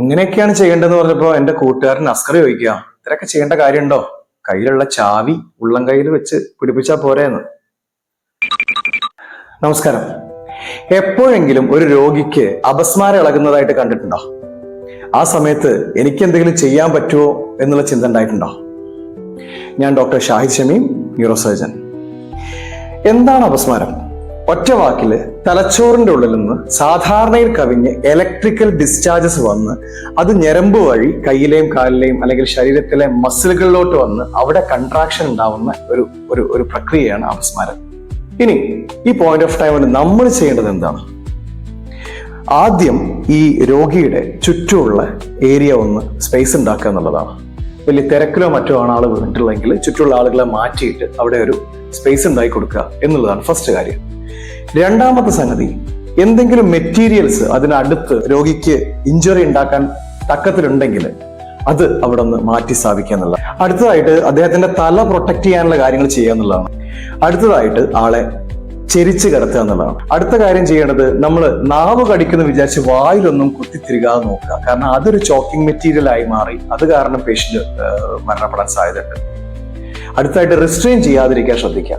ഇങ്ങനെയൊക്കെയാണ് ചെയ്യേണ്ടതെന്ന് പറഞ്ഞപ്പോൾ എന്റെ കൂട്ടുകാരൻ അസ്കർ ചോദിക്കുക ഇത്രയൊക്കെ ചെയ്യേണ്ട കാര്യമുണ്ടോ? കയ്യിലുള്ള ചാവി ഉള്ളം കയ്യിൽ വെച്ച് പിടിപ്പിച്ചാൽ പോരെന്ന്. നമസ്കാരം. എപ്പോഴെങ്കിലും ഒരു രോഗിക്ക് അപസ്മാരം ഇളകുന്നതായിട്ട് കണ്ടിട്ടുണ്ടോ? ആ സമയത്ത് എനിക്ക് എന്തെങ്കിലും ചെയ്യാൻ പറ്റുമോ എന്നുള്ള ചിന്ത ഉണ്ടായിട്ടുണ്ടോ? ഞാൻ doctor Shahid Shameem neuro surgeon എന്താണ് അപസ്മാരം? ഒറ്റ വാക്കിൽ തലച്ചോറിന്റെ ഉള്ളിൽ നിന്ന് സാധാരണയിൽ കവിഞ്ഞ് ഇലക്ട്രിക്കൽ ഡിസ്ചാർജസ് വന്ന് അത് ഞരമ്പ് വഴി കയ്യിലെയും കാലിലെയും അല്ലെങ്കിൽ ശരീരത്തിലെ മസിലുകളിലോട്ട് വന്ന് അവിടെ കൺട്രാക്ഷൻ ഉണ്ടാവുന്ന ഒരു ഒരു ഒരു പ്രക്രിയയാണ് അപസ്മാരം. ഇനി ഈ പോയിന്റ് ഓഫ് ടൈമിൽ നമ്മൾ ചെയ്യേണ്ടത് എന്താണ്? ആദ്യം ഈ രോഗിയുടെ ചുറ്റുമുള്ള ഏരിയ ഒന്ന് സ്പേസ് ഉണ്ടാക്കുക എന്നുള്ളതാണ്. വലിയ തിരക്കിലോ മറ്റോ ആണ് ആൾ വീണിട്ടുള്ളതെങ്കിൽ ചുറ്റുള്ള ആളുകളെ മാറ്റിയിട്ട് അവിടെ ഒരു സ്പേസ് ഉണ്ടായി കൊടുക്കുക എന്നുള്ളതാണ് ഫസ്റ്റ് കാര്യം. രണ്ടാമത്തെ സംഗതി എന്തെങ്കിലും മെറ്റീരിയൽസ് അതിനടുത്ത് രോഗിക്ക് ഇഞ്ചുറി ഉണ്ടാക്കാൻ തക്കത്തിലുണ്ടെങ്കിൽ അത് അവിടെ നിന്ന് മാറ്റി സ്ഥാപിക്കുക എന്നുള്ളത് അടുത്തതായിട്ട് അദ്ദേഹത്തിന്റെ തല പ്രൊട്ടക്ട് ചെയ്യാനുള്ള കാര്യങ്ങൾ ചെയ്യുക എന്നുള്ളതാണ്. അടുത്തതായിട്ട് ആളെ ചെരിച്ച് കിടത്തുക എന്നുള്ളതാണ്. അടുത്ത കാര്യം ചെയ്യേണ്ടത് നമ്മൾ നാവ് കടിക്കുന്നു വിചാരിച്ച് വായിലൊന്നും കുത്തിത്തിരികാതെ നോക്കുക. കാരണം അതൊരു ചോക്കിംഗ് മെറ്റീരിയൽ ആയി മാറി. അത് കാരണം പേഷ്യന്റ് മരണപ്പെടാൻ സാധ്യതയുണ്ട്. അടുത്തായിട്ട് റിസ്ട്രെയിൻ ചെയ്യാതിരിക്കാൻ ശ്രദ്ധിക്കുക.